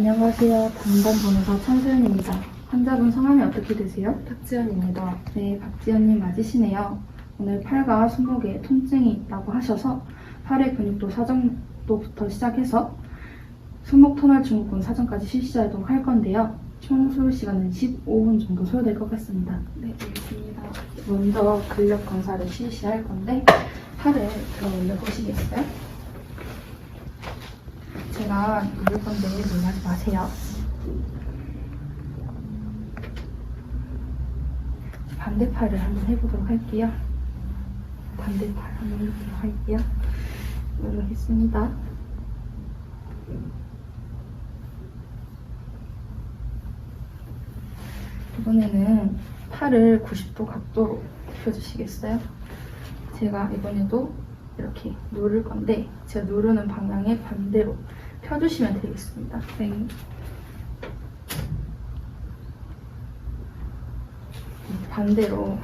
안녕하세요. 변호사 천소연입니다. 환자분 성함이 어떻게 되세요? 박지연입니다. 네, 박지연님 맞으시네요. 오늘 팔과 손목에 통증이 있다고 하셔서 팔의 근육도 사정도부터 시작해서 손목 터널 증후군 사정까지 실시하도록 할 건데요. 총 소요 시간은 15분 정도 소요될 것 같습니다. 네, 알겠습니다. 먼저 근력 검사를 실시할 건데 팔을 들어 올려 보시겠어요? 제가 누를 건데 놀라지 마세요. 반대팔을 한번 해보도록 할게요. 반대팔 한번 해보도록 할게요. 누르겠습니다. 이번에는 팔을 90도 각도로 굽혀주시겠어요? 제가 이번에도 이렇게 누를 건데 제가 누르는 방향에 반대로 펴주시면 되겠습니다. 네. 반대로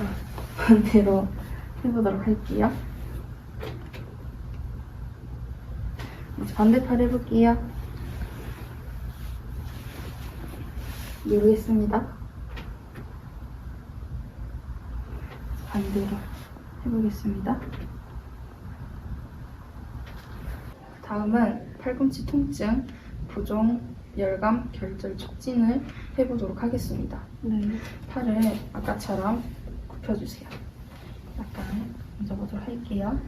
아, 반대로 해보도록 할게요. 반대팔 해볼게요. 누르겠습니다. 반대로 해보겠습니다. 다음은 팔꿈치 통증, 부종, 열감, 결절, 촉진을 해보도록 하겠습니다. 네. 팔을 아까처럼 굽혀주세요. 약간 만져보도록 할게요.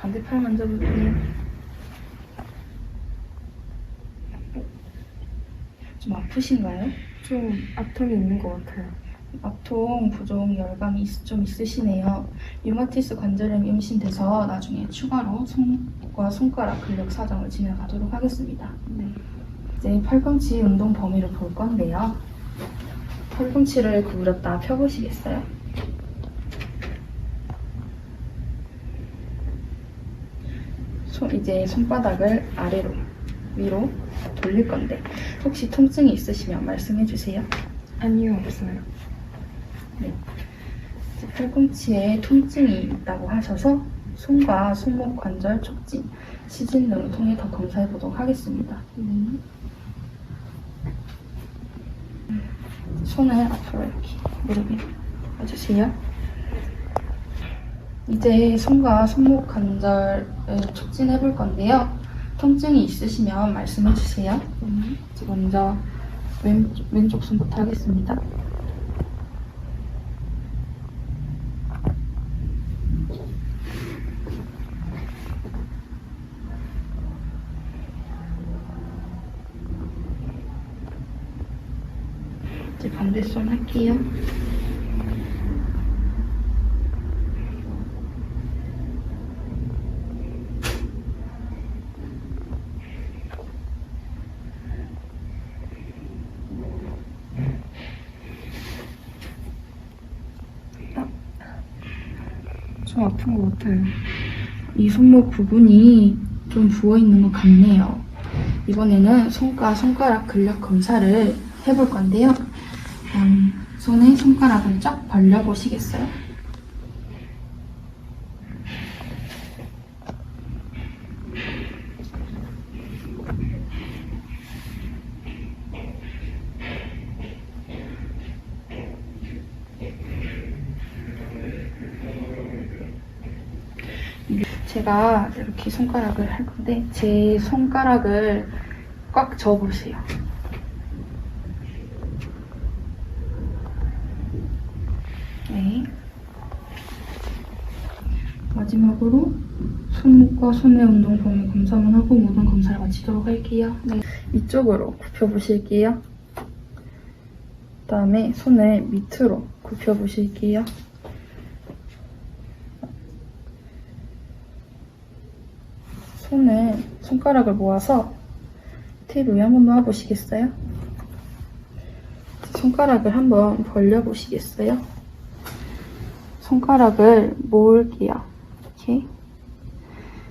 반대팔 만져볼게요. 좀 아프신가요? 좀 아픔이 있는 것 같아요. 압통, 부종, 열감이 있- 좀 있으시네요. 류마티스 관절염이 임신돼서 나중에 추가로 손과 손가락 근력 사정을 진행하도록 하겠습니다. 네. 이제 팔꿈치 운동 범위를 볼 건데요. 팔꿈치를 구부렸다 펴보시겠어요? 손, 이제 손바닥을 아래로, 위로 돌릴 건데 혹시 통증이 있으시면 말씀해 주세요. 아니요, 없어요. 이제 팔꿈치에 통증이 있다고 하셔서 손과 손목 관절 촉진, 시진 등을 통해 더 검사해 보도록 하겠습니다. 네. 손을 앞으로 이렇게 무릎에 펴주세요. 이제 손과 손목 관절을 촉진해 볼 건데요. 통증이 있으시면 말씀해 주세요. 네. 먼저 왼, 왼쪽 손부터 하겠습니다. 이제 반대손 할게요. 좀 아픈 것 같아요. 이 손목 부분이 좀 부어 있는 것 같네요. 이번에는 손과 손가락 근력 검사를 해볼 건데요. 음, 손에 손가락을 쫙 벌려 보시겠어요? 제가 이렇게 손가락을 할 건데 제 손가락을 꽉 져보세요. 네. 마지막으로 손목과 손의 운동 범위 검사만 하고 모든 검사를 마치도록 할게요. 네. 이쪽으로 굽혀 보실게요. 그다음에 손을 밑으로 굽혀 보실게요. 손을 손가락을 모아서 테이블 위에 한번 놓아보시겠어요? 손가락을 한번 벌려 보시겠어요? 손가락을 모을게요. 이렇게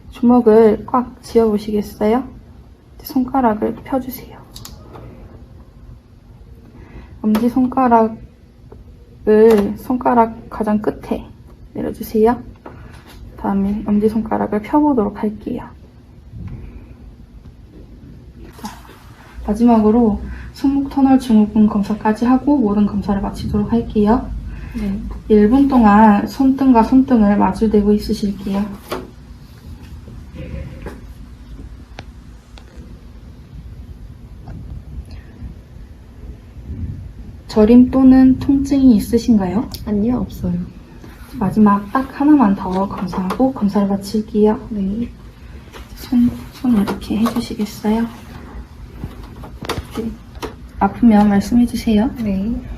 주먹을 꽉 쥐어 보시겠어요? 손가락을 펴주세요. 엄지 손가락을 손가락 가장 끝에 내려주세요. 다음에 엄지손가락을 펴보도록 할게요. 자, 마지막으로 손목 터널 증후군 검사까지 하고 모든 검사를 마치도록 할게요. 네. 1분 동안 손등과 손등을 마주대고 있으실게요. 저림 또는 통증이 있으신가요? 아니요, 없어요. 마지막 딱 하나만 더 검사하고 검사를 마칠게요. 네. 손, 손 이렇게 해주시겠어요? 네. 아프면 말씀해주세요. 네.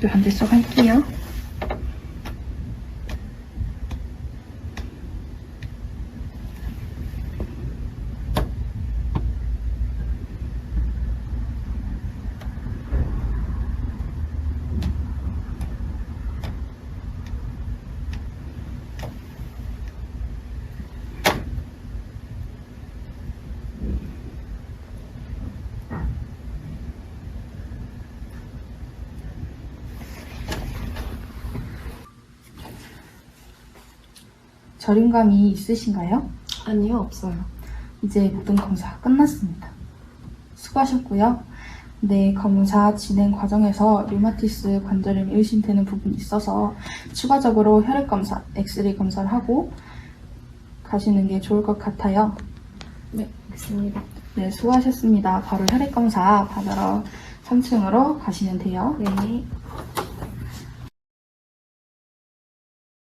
또 반대쪽 할게요. 저림감이 있으신가요? 아니요, 없어요. 이제 모든 검사가 끝났습니다. 수고하셨고요. 네, 검사 진행 과정에서 류마티스 관절염이 의심되는 부분이 있어서 추가적으로 혈액 검사, 엑스레이 검사를 하고 가시는 게 좋을 것 같아요. 네, 알겠습니다. 네, 수고하셨습니다. 바로 혈액 검사 받으러 3층으로 가시면 돼요. 네.